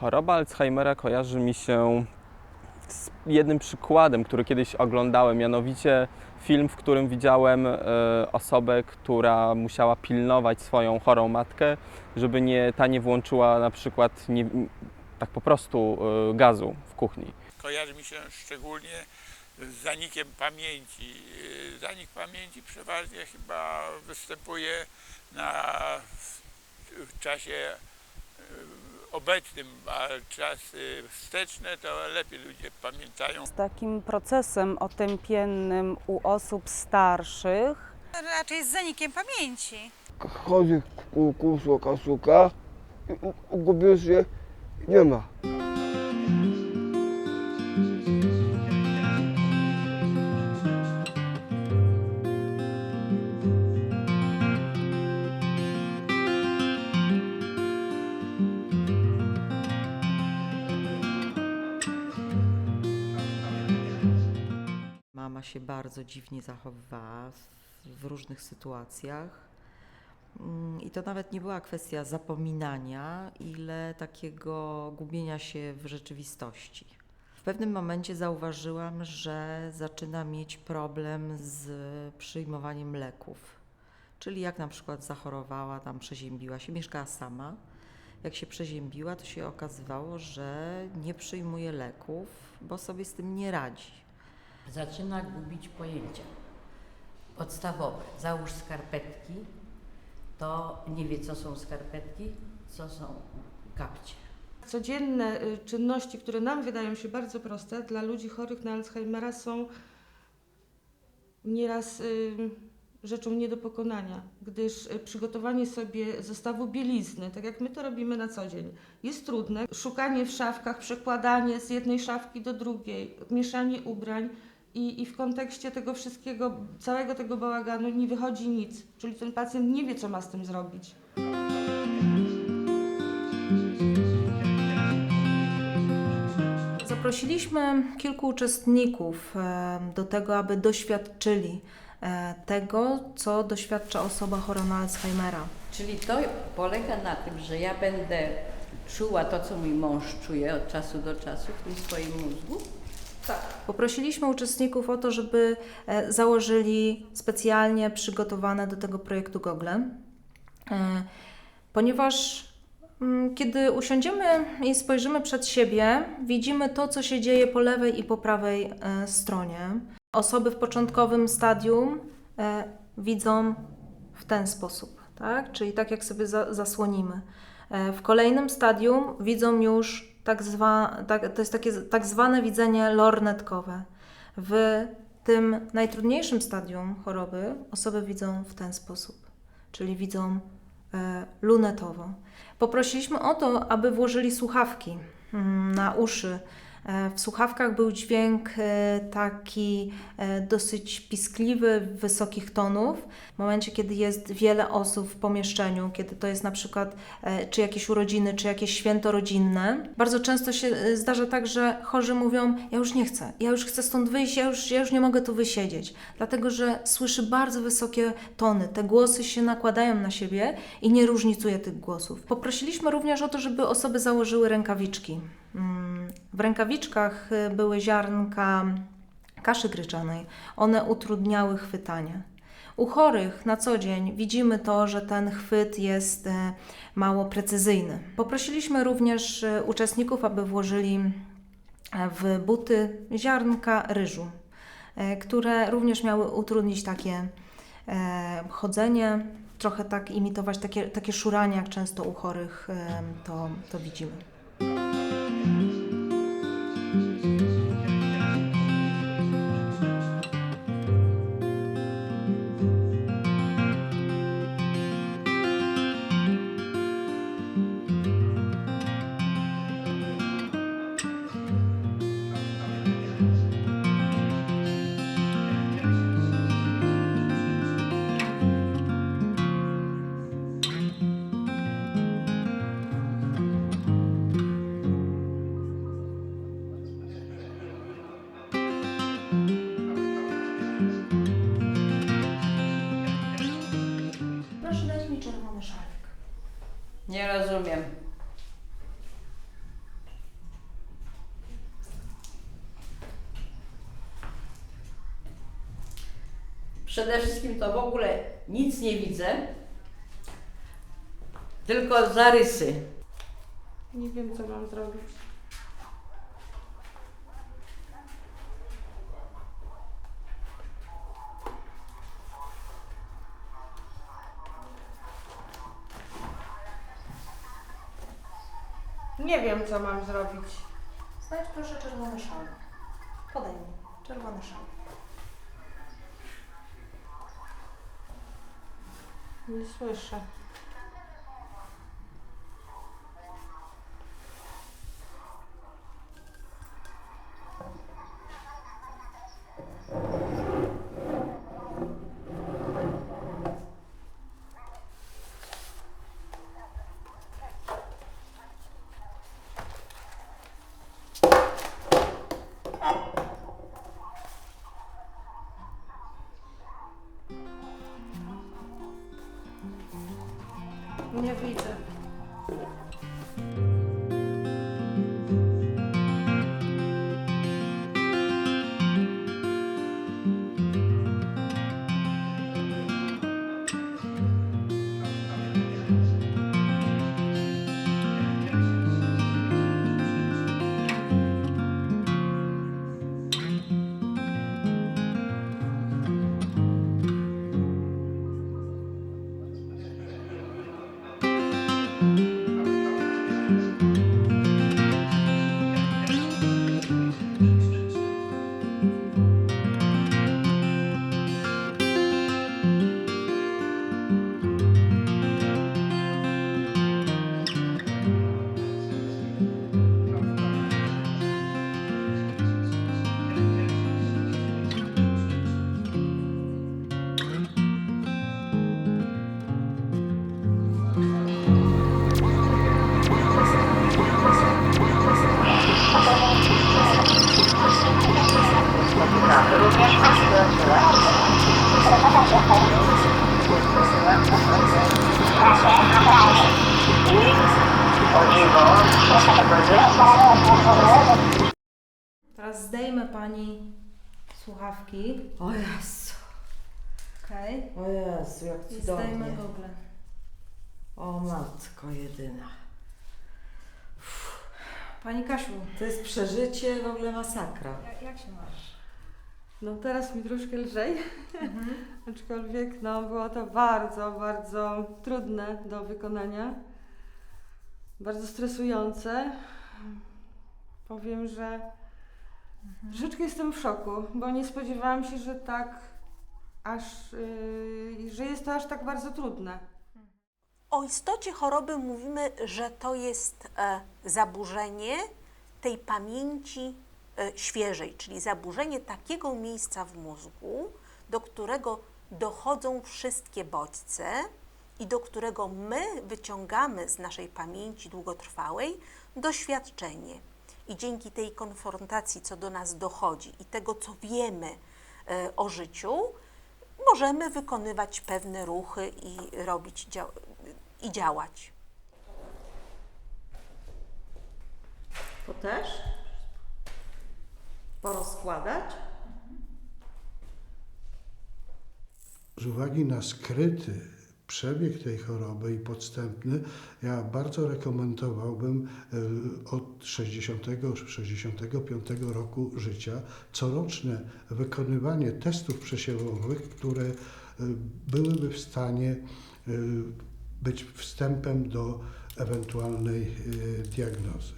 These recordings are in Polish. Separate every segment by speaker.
Speaker 1: Choroba Alzheimera kojarzy mi się z jednym przykładem, który kiedyś oglądałem, mianowicie film, w którym widziałem e, osobę, która musiała pilnować swoją chorą matkę, żeby nie, ta nie włączyła na przykład nie, tak po prostu e, gazu w kuchni.
Speaker 2: kojarzy mi się szczególnie z zanikiem pamięci. Yy, Zanik pamięci przeważnie chyba występuje na, w czasie obecnym, a czasy wsteczne to lepiej ludzie pamiętają.
Speaker 3: Z takim procesem otępiennym u osób starszych
Speaker 4: Raczej z zanikiem pamięci.
Speaker 5: chodzi w kółku, szuka, szuka i u- ugubił się, nie ma.
Speaker 6: Mama się bardzo dziwnie zachowywała w, różnych sytuacjach. Mm, I to nawet nie była kwestia zapominania, ile takiego gubienia się w rzeczywistości. W pewnym momencie zauważyłam, że zaczyna mieć problem z przyjmowaniem leków. Czyli jak na przykład zachorowała, tam przeziębiła się, mieszkała sama. Jak się przeziębiła, to się okazywało, że nie przyjmuje leków, bo sobie z tym nie radzi.
Speaker 7: Zaczyna gubić pojęcia podstawowe. Załóż skarpetki, to nie wie, co są skarpetki, co są kapcie.
Speaker 8: Codzienne y, czynności, które nam wydają się bardzo proste, dla ludzi chorych na Alzheimera są nieraz y, rzeczą nie do pokonania, gdyż y, przygotowanie sobie zestawu bielizny, tak jak my to robimy na co dzień, jest trudne. Szukanie w szafkach, przekładanie z jednej szafki do drugiej, mieszanie ubrań i, i w kontekście tego wszystkiego, całego tego bałaganu nie wychodzi nic, czyli ten pacjent nie wie, co ma z tym zrobić.
Speaker 9: Zaprosiliśmy kilku uczestników e, do tego, aby doświadczyli e, tego, co doświadcza osoba chora na Alzheimera.
Speaker 7: Czyli to polega na tym, że ja będę czuła to, co mój mąż czuje od czasu do czasu w tym swoim mózgu.
Speaker 9: Poprosiliśmy uczestników o to, żeby e, założyli specjalnie przygotowane do tego projektu gogle, e, ponieważ mm, kiedy usiądziemy i spojrzymy przed siebie, widzimy to, co się dzieje po lewej i po prawej e, stronie. Osoby w początkowym stadium widzą w ten sposób, tak? czyli tak jak sobie za, zasłonimy. W kolejnym stadium widzą już tak zwa, tak, to jest takie tak zwane widzenie lornetkowe. W tym najtrudniejszym stadium choroby osoby widzą w ten sposób, czyli widzą e, lunetowo. Poprosiliśmy o to, aby włożyli słuchawki mm, na uszy. E, W słuchawkach był dźwięk e, taki e, dosyć piskliwy, wysokich tonów. W momencie, kiedy jest wiele osób w pomieszczeniu, kiedy to jest na przykład czy jakieś urodziny, czy jakieś święto rodzinne, bardzo często się zdarza tak, że chorzy mówią: Ja już nie chcę, ja już chcę stąd wyjść, ja już, ja już nie mogę tu wysiedzieć, dlatego że słyszy bardzo wysokie tony. Te głosy się nakładają na siebie i nie różnicuje tych głosów. Poprosiliśmy również o to, żeby osoby założyły rękawiczki. Mm, W rękawiczkach y, były ziarnka kaszy gryczanej. One utrudniały chwytanie. U chorych na co dzień widzimy to, że ten chwyt jest e, mało precyzyjny. Poprosiliśmy również e, uczestników, aby włożyli e, w buty ziarnka ryżu, e, które również miały utrudnić takie e, chodzenie, trochę tak imitować takie, takie szuranie, jak często u chorych to, to widzimy.
Speaker 7: Nie rozumiem. Przede wszystkim to w ogóle nic nie widzę, tylko zarysy.
Speaker 8: Nie wiem, co mam zrobić. Nie wiem, co mam zrobić.
Speaker 9: Znajdź proszę czerwony szal. Podejmij. Czerwony szal.
Speaker 8: Nie słyszę.
Speaker 9: Słuchawki.
Speaker 6: O Jezu,
Speaker 9: Okej.
Speaker 6: o Jezu, jak
Speaker 9: I zdejmę
Speaker 6: cudownie.
Speaker 9: gogle.
Speaker 6: O matko jedyna.
Speaker 9: Pani Kasiu,
Speaker 6: To jest przeżycie w ogóle masakra.
Speaker 9: jak, jak się masz?
Speaker 8: No teraz mi troszkę lżej, aczkolwiek no, było to bardzo, bardzo trudne do wykonania. Bardzo stresujące. Powiem, że troszeczkę jestem w szoku, bo nie spodziewałam się, że tak aż, yy, że jest to aż tak bardzo trudne.
Speaker 10: O istocie choroby mówimy, że to jest e, zaburzenie tej pamięci e, świeżej, czyli zaburzenie takiego miejsca w mózgu, do którego dochodzą wszystkie bodźce i do którego my wyciągamy z naszej pamięci długotrwałej doświadczenie. I dzięki tej konfrontacji, co do nas dochodzi i tego, co wiemy e, o życiu, możemy wykonywać pewne ruchy i robić dzia- i działać.
Speaker 6: To też? Porozkładać?
Speaker 11: Z uwagi na skryty przebieg tej choroby i podstępny, ja bardzo rekomendowałbym e, od 60-65 roku życia coroczne wykonywanie testów przesiewowych, które e, byłyby w stanie e, być wstępem do ewentualnej diagnozy.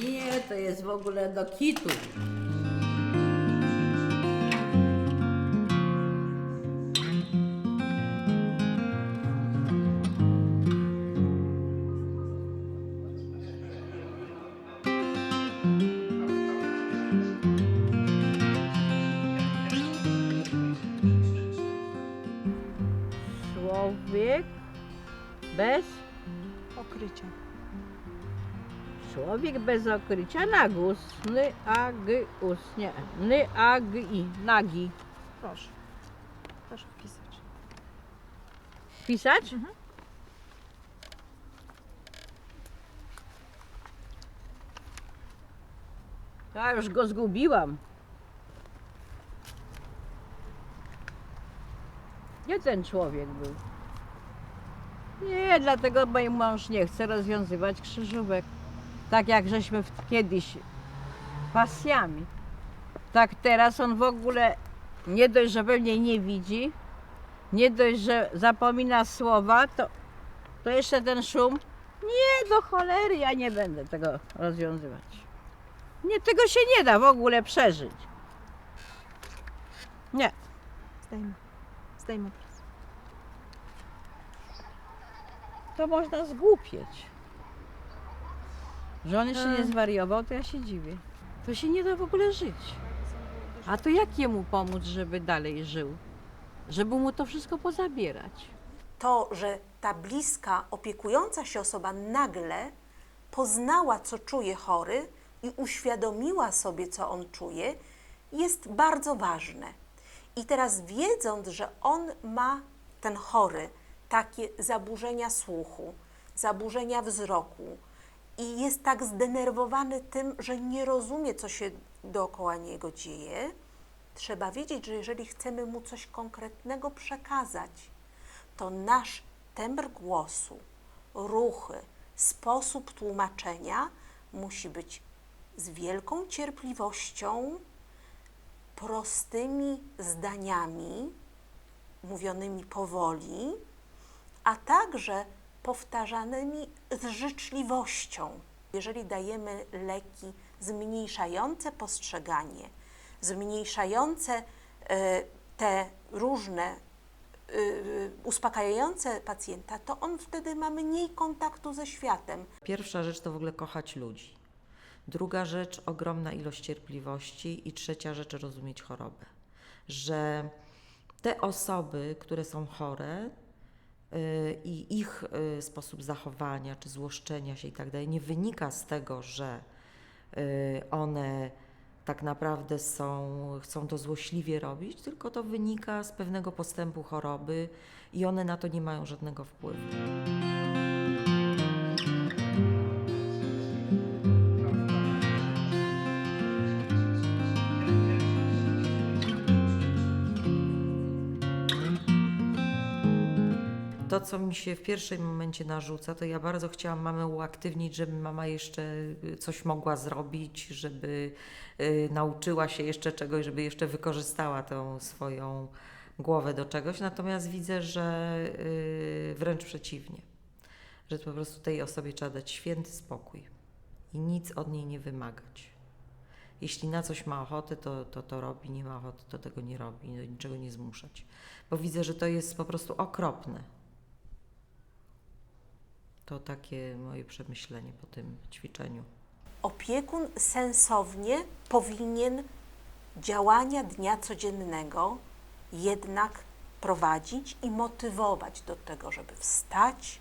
Speaker 7: Nie, to jest w ogóle do kitu. Bez
Speaker 4: Okrycie.
Speaker 7: Człowiek bez okrycia nagus. Ny, a, g, us. Nie. Ny, a, g, i. Nagi.
Speaker 4: Proszę. Proszę wpisać.
Speaker 7: Pisać? A już go zgubiłam. Gdzie ten człowiek był? Nie, dlatego mój mąż nie chce rozwiązywać krzyżówek. Tak jak żeśmy kiedyś pasjami. Tak teraz on w ogóle nie dość, że pewnie nie widzi, nie dość, że zapomina słowa, to, to jeszcze ten szum. Nie, do cholery, ja nie będę tego rozwiązywać. Nie, tego się nie da w ogóle przeżyć. Nie.
Speaker 4: Zdejmę. Zdejmę teraz.
Speaker 7: To można zgłupieć. Że on jeszcze nie zwariował, to ja się dziwię. To się nie da w ogóle żyć. A to jak jemu pomóc, żeby dalej żył? Żeby mu to wszystko pozabierać.
Speaker 10: To, że ta bliska, opiekująca się osoba nagle poznała, co czuje chory i uświadomiła sobie, co on czuje, jest bardzo ważne. I teraz wiedząc, że on ma, ten chory, takie zaburzenia słuchu, zaburzenia wzroku. I jest tak zdenerwowany tym, że nie rozumie, co się dookoła niego dzieje, trzeba wiedzieć, że jeżeli chcemy mu coś konkretnego przekazać, to nasz tembr głosu, ruchy, sposób tłumaczenia musi być z wielką cierpliwością, prostymi zdaniami, mówionymi powoli, a także powtarzanymi z życzliwością. Jeżeli dajemy leki zmniejszające postrzeganie, zmniejszające e, te różne y, uspokajające pacjenta, to on wtedy ma mniej kontaktu ze światem.
Speaker 6: Pierwsza rzecz to w ogóle kochać ludzi. Druga rzecz ogromna ilość cierpliwości i trzecia rzecz rozumieć chorobę. Że te osoby, które są chore i ich y, sposób zachowania czy złoszczenia się i tak dalej nie wynika z tego, że y, one tak naprawdę są, chcą to złośliwie robić, tylko to wynika z pewnego postępu choroby i one na to nie mają żadnego wpływu. Co mi się w pierwszym momencie narzuca, to ja bardzo chciałam mamę uaktywnić, żeby mama jeszcze y, coś mogła zrobić, żeby y, nauczyła się jeszcze czegoś, żeby jeszcze wykorzystała tą swoją głowę do czegoś. Natomiast widzę, że y, wręcz przeciwnie, że po prostu tej osobie trzeba dać święty spokój i nic od niej nie wymagać. Jeśli na coś ma ochotę, to, to to robi, nie ma ochoty, to tego nie robi, do niczego nie zmuszać. Bo widzę, że to jest po prostu okropne. To takie moje przemyślenie po tym ćwiczeniu.
Speaker 10: Opiekun sensownie powinien działania dnia codziennego jednak prowadzić i motywować do tego, żeby wstać,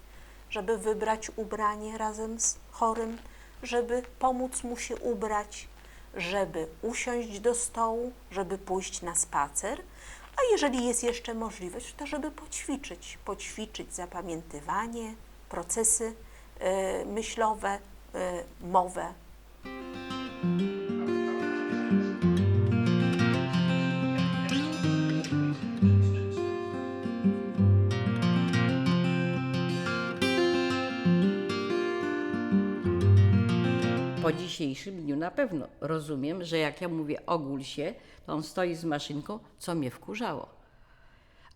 Speaker 10: żeby wybrać ubranie razem z chorym, żeby pomóc mu się ubrać, żeby usiąść do stołu, żeby pójść na spacer, a jeżeli jest jeszcze możliwość, to żeby poćwiczyć, poćwiczyć zapamiętywanie, procesy y, myślowe, y, mowę.
Speaker 7: Po dzisiejszym dniu na pewno rozumiem, że jak ja mówię ogól się, to on stoi z maszynką, co mnie wkurzało.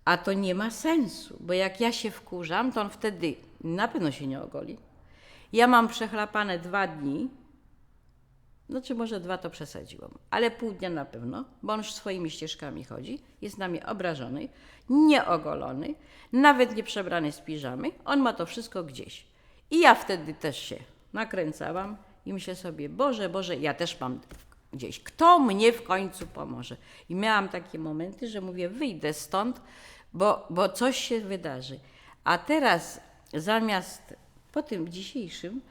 Speaker 7: A to nie ma sensu, bo jak ja się wkurzam, to on wtedy na pewno się nie ogoli. Ja mam przechlapane dwa dni, no czy może dwa to przesadziłam, ale pół dnia na pewno, bo on swoimi ścieżkami chodzi, jest na mnie obrażony, nieogolony, nawet nie przebrany z piżamy, on ma to wszystko gdzieś. I ja wtedy też się nakręcałam i myślę sobie, Boże, Boże, ja też mam gdzieś, kto mnie w końcu pomoże. I miałam takie momenty, że mówię, wyjdę stąd, bo, bo coś się wydarzy. A teraz zamiast po tym dzisiejszym,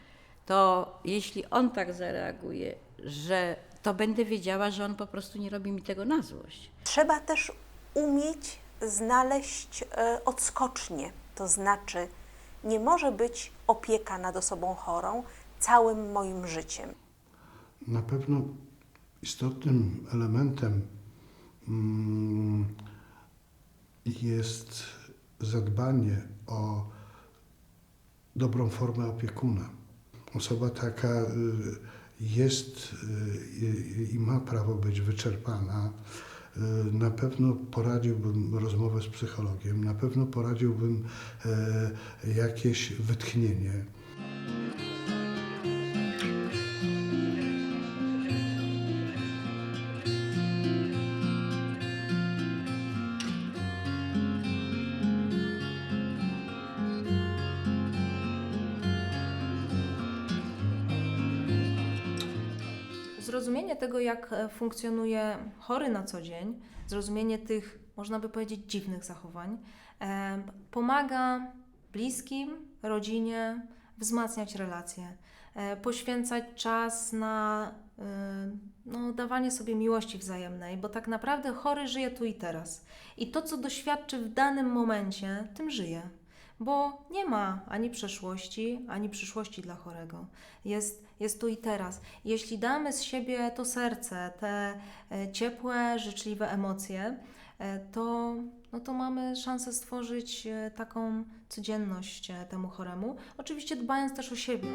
Speaker 7: to jeśli on tak zareaguje, że to będę wiedziała, że on po prostu nie robi mi tego na złość.
Speaker 10: Trzeba też umieć znaleźć e, odskocznie, to znaczy nie może być opieka nad osobą chorą całym moim życiem.
Speaker 11: Na pewno Istotnym elementem mm, jest zadbanie o dobrą formę opiekuna. Osoba taka y, jest y, i ma prawo być wyczerpana. Y, Na pewno poradziłbym rozmowę z psychologiem, na pewno poradziłbym jakieś wytchnienie.
Speaker 9: Zrozumienie tego, jak e, funkcjonuje chory na co dzień, zrozumienie tych, można by powiedzieć, dziwnych zachowań, e, pomaga bliskim, rodzinie wzmacniać relacje, e, poświęcać czas na no, dawanie sobie miłości wzajemnej, bo tak naprawdę chory żyje tu i teraz. I to, co doświadczy w danym momencie, tym żyje. Bo nie ma ani przeszłości, ani przyszłości dla chorego. Jest, jest tu i teraz. Jeśli damy z siebie to serce, te e, ciepłe, życzliwe emocje, e, to, no to mamy szansę stworzyć e, taką codzienność temu choremu. Oczywiście dbając też o siebie.